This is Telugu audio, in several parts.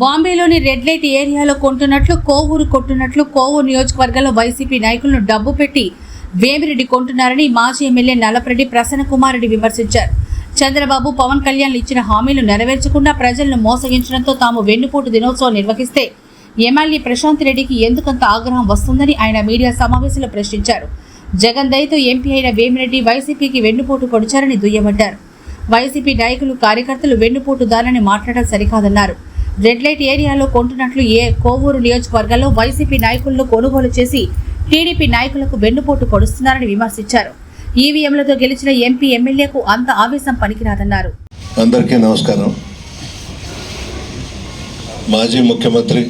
బాంబేలోని రెడ్ లైట్ ఏరియాలో కొంటున్నట్లు కోవూరు కొట్టున్నట్లు కోవూరు నియోజకవర్గంలో వైసీపీ నాయకులను డబ్బు పెట్టి వేమిరెడ్డి కొంటున్నారని మాజీ ఎమ్మెల్యే నలపరెడ్డి ప్రసన్న కుమార్ రెడ్డి విమర్శించారు. చంద్రబాబు పవన్ కళ్యాణ్ ఇచ్చిన హామీలు నెరవేర్చకుండా ప్రజలను మోసగించడంతో తాము వెన్నుపోటు దినోత్సవం నిర్వహిస్తే ఎమ్మెల్యే ప్రశాంత్ రెడ్డికి ఎందుకంత ఆగ్రహం వస్తుందని ఆయన మీడియా సమావేశంలో ప్రశ్నించారు. జగన్ దయతో ఎంపీ అయిన వేమిరెడ్డి వైసీపీకి వెన్నుపోటు పొడిచారని దుయ్యబట్టారు వైసీపీ నాయకులు కార్యకర్తలు వెన్నుపోటు దారని మాట్లాడడం సరికాదన్నారు. రెడ్ లైట్ ఏరియాలో కొంటున్నట్లు ఏ కోవూరు నియోజకవర్గంలో వైసీపీ నాయకులను కొనుగోలు చేసి టీడీపీ నాయకులకు వెన్నుపోటు పొడుస్తున్నారని విమర్శించారు. ఈవీఎంలతో గెలిచిన ఎంపీ ఎమ్మెల్యేకు అంత ఆవేశం పనికిరాదన్నారు. అందరికీ నమస్కారం. మాజీ ముఖ్యమంత్రి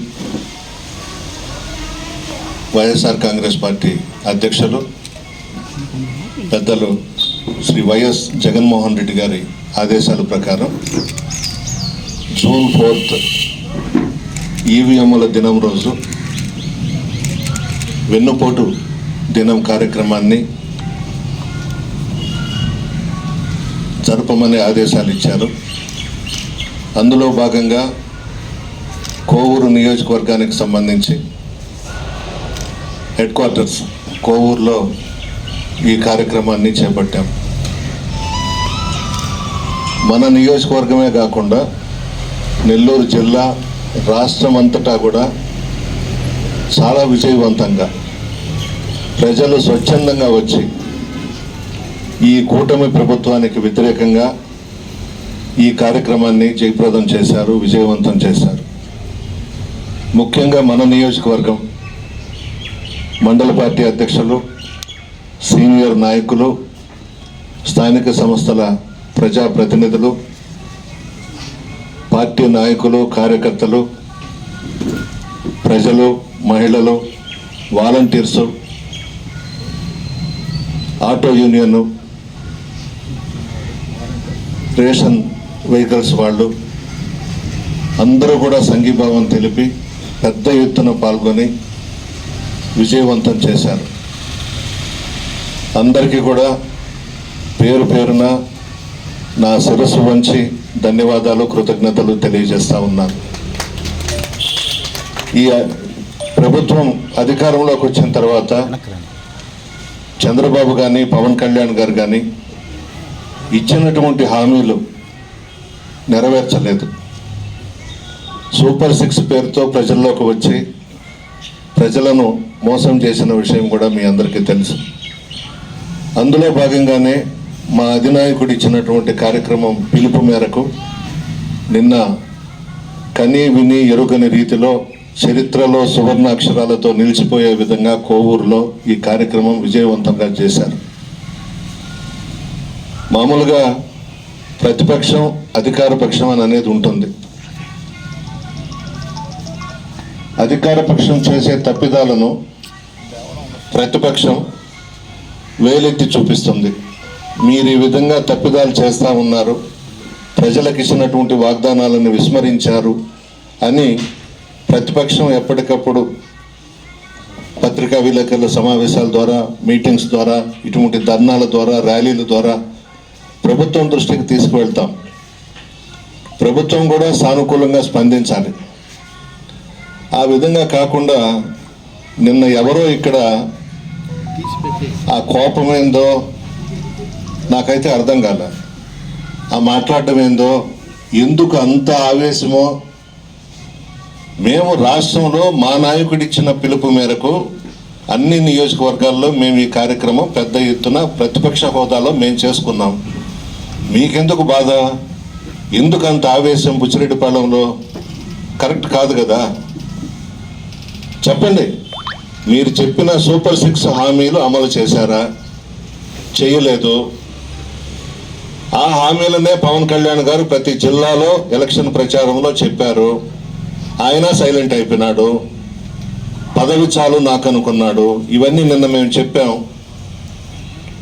వైఎస్ఆర్ కాంగ్రెస్ పార్టీ అధ్యక్షులు పెద్దలు శ్రీ వైఎస్ జగన్మోహన్ రెడ్డి గారి ఆదేశాల ప్రకారం జూన్ ఫోర్త్ ఈవీఎంల దినం రోజు వెన్నుపోటు దినం కార్యక్రమాన్ని జరపమని ఆదేశాలు ఇచ్చారు. అందులో భాగంగా కోవూరు నియోజకవర్గానికి సంబంధించి హెడ్ క్వార్టర్స్ కోవూరులో ఈ కార్యక్రమాన్ని చేపట్టాం. మన నియోజకవర్గమే కాకుండా నెల్లూరు జిల్లా రాష్ట్రం అంతటా కూడా చాలా విజయవంతంగా ప్రజలు స్వచ్ఛందంగా వచ్చి ఈ కూటమి ప్రభుత్వానికి వ్యతిరేకంగా ఈ కార్యక్రమాన్ని జయప్రదం చేశారు విజయవంతం చేశారు. ముఖ్యంగా మన నియోజకవర్గం మండల పార్టీ అధ్యక్షులు సీనియర్ నాయకులు స్థానిక సంస్థల ప్రజాప్రతినిధులు పార్టీ నాయకులు కార్యకర్తలు ప్రజలు మహిళలు volunteers auto union ration vehicles వాళ్ళు అందరూ కూడా సంఘీభావం తెలిపి పెద్ద ఎత్తున పాల్గొని విజయవంతం చేశారు. అందరికీ కూడా పేరు పేరున నా శిరస్సు వంచి ధన్యవాదాలు కృతజ్ఞతలు తెలియజేస్తా ఉన్నాను. ఈ ప్రభుత్వం అధికారంలోకి వచ్చిన తర్వాత చంద్రబాబు కానీ పవన్ కళ్యాణ్ గారు కానీ ఇచ్చినటువంటి హామీలు నెరవేర్చలేదు. సూపర్ సిక్స్ పేరుతో ప్రజల్లోకి వచ్చి ప్రజలను మోసం చేసిన విషయం కూడా మీ అందరికీ తెలుసు. అందులో భాగంగానే మా అధినాయకుడు ఇచ్చినటువంటి కార్యక్రమం పిలుపు మేరకు నిన్న కని విని ఎరుగని రీతిలో చరిత్రలో సువర్ణ అక్షరాలతో నిలిచిపోయే విధంగా కోవూరులో ఈ కార్యక్రమం విజయవంతంగా చేశారు. మామూలుగా ప్రతిపక్షం అధికార పక్షం అని అనేది ఉంటుంది. అధికార పక్షం చేసే తప్పిదాలను ప్రతిపక్షం వేలెత్తి చూపిస్తుంది. మీరు ఈ విధంగా తప్పిదాలు చేస్తూ ఉన్నారు. ప్రజలకు ఇచ్చినటువంటి వాగ్దానాలను విస్మరించారు అని ప్రతిపక్షం ఎప్పటికప్పుడు పత్రికా విలేకరుల సమావేశాల ద్వారా మీటింగ్స్ ద్వారా ఇటువంటి ధర్నాల ద్వారా ర్యాలీల ద్వారా ప్రభుత్వం దృష్టికి తీసుకువెళ్తాం. ప్రభుత్వం కూడా సానుకూలంగా స్పందించాలి. ఆ విధంగా కాకుండా నిన్న ఎవరో ఇక్కడ ఆ కోపమైందో నాకైతే అర్థం కాల. ఆ మాట్లాడడం ఏందో ఎందుకు అంత ఆవేశమో. మేము రాష్ట్రంలో మా నాయకుడిచ్చిన పిలుపు మేరకు అన్ని నియోజకవర్గాల్లో మేము ఈ కార్యక్రమం పెద్ద ఎత్తున ప్రతిపక్ష హోదాలో మేము చేసుకున్నాం. మీకెందుకు బాధ? ఎందుకు అంత ఆవేశం బుచ్చిరెడ్డిపాలెంలో? కరెక్ట్ కాదు కదా. చెప్పండి. మీరు చెప్పిన సూపర్ సిక్స్ హామీలు అమలు చేశారా? చేయలేదు. ఆ హామీలనే పవన్ కళ్యాణ్ గారు ప్రతి జిల్లాలో ఎలక్షన్ ప్రచారంలో చెప్పారు. ఆయన సైలెంట్ అయిపోయినాడు. పదవి చాలు నాకు అనుకున్నాడు ఇవన్నీ నిన్న మేము చెప్పాం.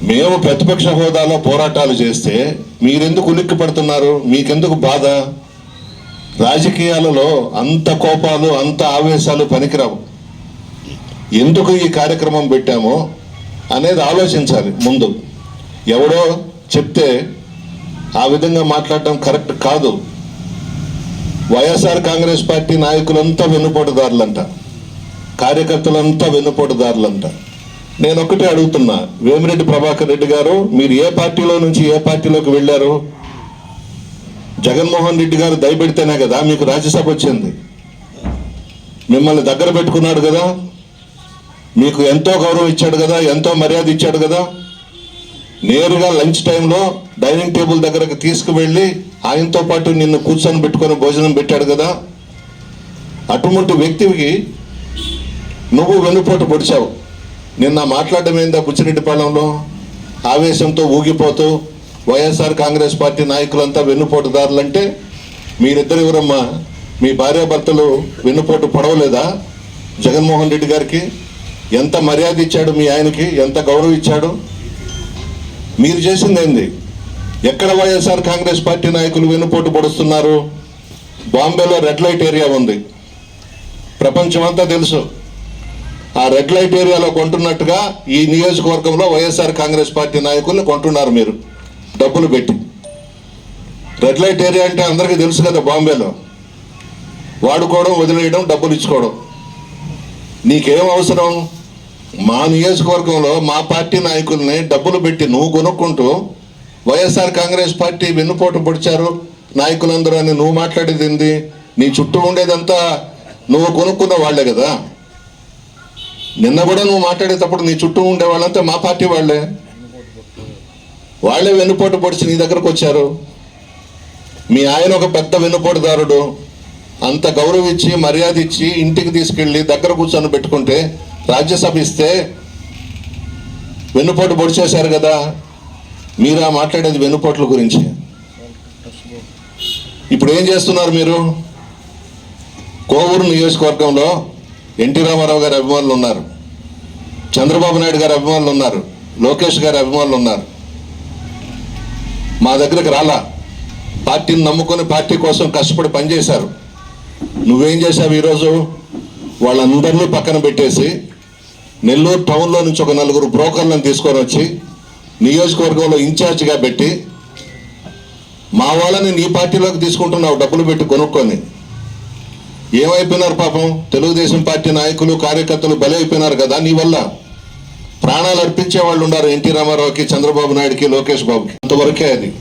మేము ప్రతిపక్ష హోదాలో పోరాటాలు చేస్తే మీరెందుకు ఉలిక్కి పడుతున్నారు? మీకెందుకు బాధ? రాజకీయాలలో అంత కోపాలు అంత ఆవేశాలు పనికిరావు. ఎందుకు ఈ కార్యక్రమం పెట్టామో అనేది ఆలోచించాలి ముందు. ఎవడో చెప్తే ఆ విధంగా మాట్లాడటం కరెక్ట్ కాదు. వైఎస్ఆర్ కాంగ్రెస్ పార్టీ నాయకులంతా వెన్నుపోటుదారులంట. కార్యకర్తలంతా వెన్నుపోటుదారులంట. నేను ఒకటే అడుగుతున్నా వేమిరెడ్డి ప్రభాకర్ రెడ్డి గారు మీరు ఏ పార్టీలో నుంచి ఏ పార్టీలోకి వెళ్ళారు? జగన్మోహన్ రెడ్డి గారు దయపెడితేనే కదా మీకు రాజ్యసభ వచ్చింది. మిమ్మల్ని దగ్గర పెట్టుకున్నాడు కదా. మీకు ఎంతో గౌరవం ఇచ్చాడు కదా ఎంతో మర్యాద ఇచ్చాడు కదా. నేరుగా లంచ్ టైంలో డైనింగ్ టేబుల్ దగ్గరకు తీసుకువెళ్ళి ఆయనతో పాటు నిన్ను కూర్చొని పెట్టుకొని భోజనం పెట్టాడు కదా. అటువంటి వ్యక్తికి నువ్వు వెన్నుపోటు పొడిచావు. నిన్న మాట్లాడడం ఏందా బుచ్చిరెడ్డిపాలెంలో ఆవేశంతో ఊగిపోతూ వైఎస్ఆర్ కాంగ్రెస్ పార్టీ నాయకులంతా వెన్నుపోటుదారులంటే మీరిద్దరు ఎవరమ్మా? మీ భార్యాభర్తలు వెన్నుపోటు పడవలేదా? జగన్మోహన్ రెడ్డి గారికి ఎంత మర్యాద ఇచ్చాడు మీ ఆయనకి? ఎంత గౌరవం ఇచ్చాడు? మీరు చేసింది ఏంది? ఎక్కడ వైఎస్ఆర్ కాంగ్రెస్ పార్టీ నాయకులు వెనుపోటు పొడుస్తున్నారు? బాంబేలో రెడ్ లైట్ ఏరియా ఉంది. ప్రపంచమంతా తెలుసు. ఆ రెడ్ లైట్ ఏరియాలో కొంటున్నట్టుగా ఈ నియోజకవర్గంలో వైఎస్ఆర్ కాంగ్రెస్ పార్టీ నాయకుల్ని కొంటున్నారు మీరు. డబ్బులు పెట్టి. రెడ్ లైట్ ఏరియా అంటే అందరికీ తెలుసు కదా బాంబేలో. వాడుకోవడం వదిలేయడం డబ్బులు ఇచ్చుకోవడం. నీకేం అవసరం? మా నియోజకవర్గంలో మా పార్టీ నాయకుల్ని డబ్బులు పెట్టి నువ్వు కొనుక్కుంటూ వైఎస్ఆర్ కాంగ్రెస్ పార్టీ వెన్నుపోటు పొడిచారు. నాయకులందరూ అని నువ్వు మాట్లాడేది ఏంది? నీ చుట్టూ ఉండేదంతా నువ్వు కొనుక్కున్న వాళ్ళే కదా. నిన్న కూడా నువ్వు మాట్లాడేటప్పుడు నీ చుట్టూ ఉండే వాళ్ళంతా మా పార్టీ వాళ్ళే. వాళ్ళే వెన్నుపోటు పొడిచి నీ దగ్గరకు వచ్చారు. మీ ఆయన ఒక పెద్ద వెన్నుపోటుదారుడు. అంత గౌరవించి మర్యాద ఇచ్చి ఇంటికి తీసుకెళ్ళి దగ్గర కూర్చొని పెట్టుకుంటే రాజ్యసభ ఇస్తే వెన్నుపోటు పొడిచేశారు కదా. మీరా మాట్లాడేది వెన్నుపోట్ల గురించి. ఇప్పుడు ఏం చేస్తున్నారు మీరు? కోవూరు నియోజకవర్గంలో ఎన్టీ రామారావు గారి అభిమానులు ఉన్నారు. చంద్రబాబు నాయుడు గారి అభిమానులు ఉన్నారు. లోకేష్ గారి అభిమానులు ఉన్నారు. మా దగ్గరకు రాలా. పార్టీని నమ్ముకొని పార్టీ కోసం కష్టపడి పనిచేశారు. నువ్వేం చేశావు ఈరోజు? వాళ్ళందరినీ పక్కన పెట్టేసి నెల్లూరు టౌన్లో నుంచి ఒక నలుగురు బ్రోకర్లను తీసుకొని వచ్చి నియోజకవర్గంలో ఇన్ఛార్జిగా పెట్టి మా వాళ్ళని నీ పార్టీలోకి తీసుకుంటున్నావు డబ్బులు పెట్టి కొనుక్కొని ఏమైపోయినారు పాపం? తెలుగుదేశం పార్టీ నాయకులు కార్యకర్తలు బలైపోయినారు కదా నీ వల్ల ప్రాణాలు అర్పించే వాళ్ళు ఉన్నారు ఎన్టీ రామారావుకి చంద్రబాబు నాయుడుకి లోకేష్ బాబుకి. అంతవరకే అది.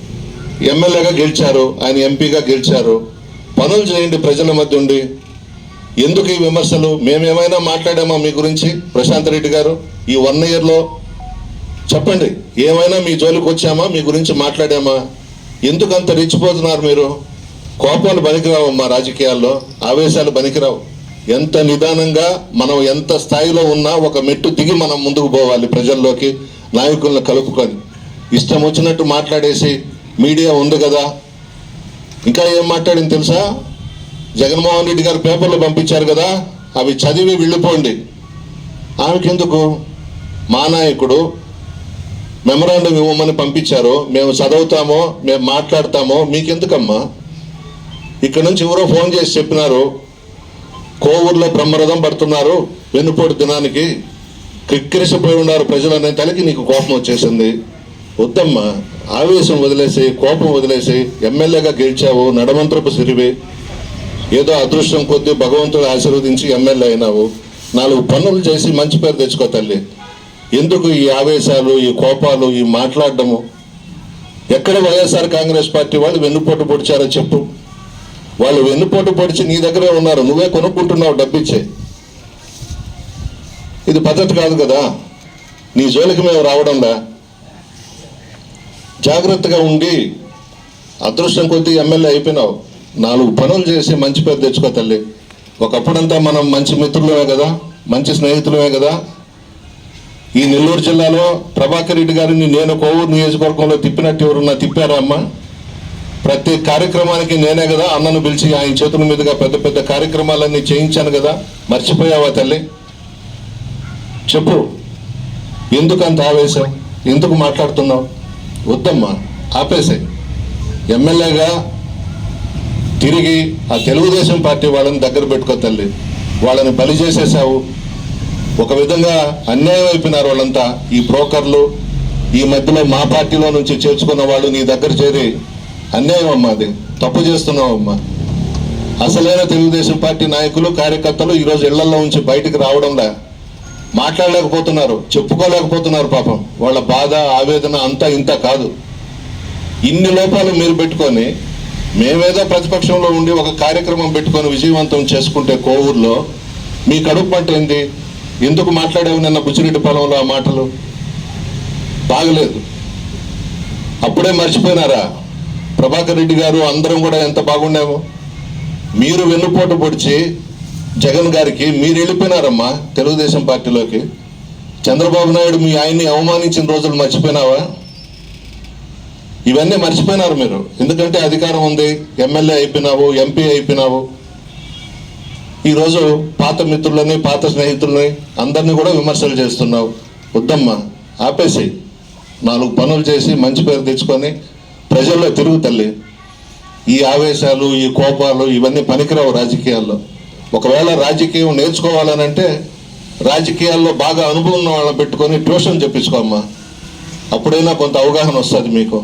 ఎమ్మెల్యేగా గెలిచారు ఆయన ఎంపీగా గెలిచారు. పనులు చేయండి ప్రజల మధ్య ఉండి. ఎందుకు ఈ విమర్శలు? మేమేమైనా మాట్లాడామా మీ గురించి? ప్రశాంత్ రెడ్డి గారు ఈ వన్ ఇయర్లో చెప్పండి. ఏమైనా మీ జోలికి వచ్చామా? మీ గురించి మాట్లాడామా? ఎందుకు అంత రెచ్చిపోతున్నారు మీరు? కోపాలు బనికిరావు మా రాజకీయాల్లో ఆవేశాలు పనికిరావు. ఎంత నిదానంగా మనం ఎంత స్థాయిలో ఉన్నా ఒక మెట్టు దిగి మనం ముందుకు పోవాలి ప్రజల్లోకి నాయకులను కలుపుకొని. ఇష్టం వచ్చినట్టు మాట్లాడేసి మీడియా ఉంది కదా? ఇంకా ఏం మాట్లాడింది తెలుసా? జగన్మోహన్ రెడ్డి గారు పేపర్లు పంపించారు కదా అవి చదివి వెళ్ళిపోండి. ఆమెకెందుకు? మా నాయకుడు మెమరాండం ఇవ్వమని పంపించారు. మేము చదువుతామో మేము మాట్లాడతామో మీకెందుకమ్మా? ఇక్కడ నుంచి ఎవరో ఫోన్ చేసి చెప్పినారు. కోవూరులో బ్రహ్మరథం పడుతున్నారు వెన్నుపోటు దినానికి. క్రిక్కిరిసిపోయి ఉన్నారు ప్రజలు అనే తలకి నీకు కోపం వచ్చేసింది. వద్దమ్మా ఆవేశం వదిలేసి కోపం వదిలేసి ఎమ్మెల్యేగా గెలిచావు నడమంత్రపు సిరివి. ఏదో అదృష్టం కొద్దీ భగవంతుడు ఆశీర్వదించి ఎమ్మెల్యే అయినావు. నాలుగు పనులు చేసి మంచి పేరు తెచ్చుకో తల్లి. ఎందుకు ఈ ఆవేశాలు ఈ కోపాలు ఈ మాట్లాడడము? ఎక్కడ వైఎస్ఆర్ కాంగ్రెస్ పార్టీ వాళ్ళు వెన్నుపోటు పొడిచారో చెప్పు. వాళ్ళు వెన్నుపోటు పొడిచి నీ దగ్గరే ఉన్నారు. నువ్వే కొనుక్కుంటున్నావు డబ్బిచ్చే. ఇది పద్ధతి కాదు కదా. నీ జోలికి మేము రావడంలా? జాగ్రత్తగా ఉండి అదృష్టం కొద్దీ ఎమ్మెల్యే అయిపోయినావు. నాలుగు పనులు చేసి మంచి పేరు తెచ్చుకో తల్లి. ఒకప్పుడంతా మనం మంచి మిత్రులమే కదా మంచి స్నేహితులమే కదా. ఈ నెల్లూరు జిల్లాలో ప్రభాకర్ రెడ్డి గారిని నేను కోవూరు నియోజకవర్గంలో తిప్పినట్టు ఎవరున్నా తిప్పారా అమ్మా? ప్రతి కార్యక్రమానికి నేనే కదా అన్నను పిలిచి ఆయన చేతుల మీదుగా పెద్ద పెద్ద కార్యక్రమాలన్నీ చేయించాను కదా. మర్చిపోయావా తల్లి? చెప్పు. ఎందుకు అంత ఆవేశం? ఎందుకు మాట్లాడుతున్నావు? వద్దమ్మా ఆపేసే ఎమ్మెల్యేగా తిరిగి ఆ తెలుగుదేశం పార్టీ వాళ్ళని దగ్గర పెట్టుకో తల్లి. వాళ్ళని బలి చేసేసావు ఒక విధంగా అన్యాయం అయిపోయినారు వాళ్ళంతా. ఈ బ్రోకర్లు ఈ మధ్యలో మా పార్టీలో నుంచి చేర్చుకున్న వాళ్ళు నీ దగ్గర చేరి అన్యాయం అమ్మా అది. తప్పు చేస్తున్నావు అమ్మా. అసలైన తెలుగుదేశం పార్టీ నాయకులు కార్యకర్తలు ఈరోజు ఇళ్ళలో ఉంచి బయటికి రావడంలా. మాట్లాడలేకపోతున్నారు చెప్పుకోలేకపోతున్నారు పాపం. వాళ్ళ బాధ ఆవేదన అంతా ఇంత కాదు. ఇన్ని లోపాలు మీరు పెట్టుకొని మేమేదో ప్రతిపక్షంలో ఉండి ఒక కార్యక్రమం పెట్టుకొని విజయవంతం చేసుకుంటే కోవూరులో మీ కడుపు పంట ఏంది ఎందుకు మాట్లాడావు నిన్న బుచ్చిరెడ్డి పొలంలో ఆ మాటలు? బాగలేదు. అప్పుడే మర్చిపోయినారా? ప్రభాకర్ రెడ్డి గారు అందరం కూడా ఎంత బాగుండేమో మీరు వెన్నుపోటు పొడిచి జగన్ గారికి మీరు వెళ్ళిపోయినారమ్మా తెలుగుదేశం పార్టీలోకి. చంద్రబాబు నాయుడు మీ ఆయన్ని అవమానించిన రోజులు మర్చిపోయినావా? ఇవన్నీ మర్చిపోయినారు మీరు. ఎందుకంటే అధికారం ఉంది ఎమ్మెల్యే అయిపోయినావు ఎంపీ అయిపోయినావు. ఈరోజు పాత మిత్రులని పాత స్నేహితులని అందరినీ కూడా విమర్శలు చేస్తున్నావు. వద్దమ్మా ఆపేసి నాలుగు పనులు చేసి మంచి పేరు తెచ్చుకొని ప్రజల్లో తిరుగు తల్లి. ఈ ఆవేశాలు ఈ కోపాలు ఇవన్నీ పనికిరావు రాజకీయాల్లో. ఒకవేళ రాజకీయం నేర్చుకోవాలనంటే రాజకీయాల్లో బాగా అనుభవం ఉన్న వాళ్ళని పెట్టుకొని ట్యూషన్ చెప్పించుకోమ్మా. అప్పుడైనా కొంత అవగాహన వస్తుంది మీకు.